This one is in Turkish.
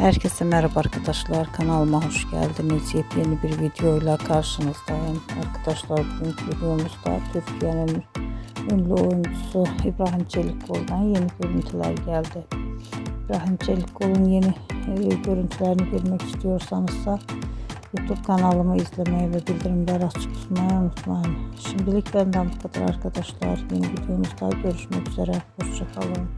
Herkese merhaba arkadaşlar. Kanalıma hoş geldiniz. Yepyeni bir videoyla karşınızdayım. Arkadaşlar bugünkü videomuzda Türkiye'nin ünlü oyuncusu İbrahim Çelikkol'dan yeni görüntüler geldi. İbrahim Çelikkol'un yeni e, görüntülerini görmek istiyorsanız da YouTube kanalımı izlemeyi ve bildirimleri açık tutmayı unutmayın. Şimdilik benden bu kadar arkadaşlar. Yeni videomuzda görüşmek üzere. Hoşçakalın.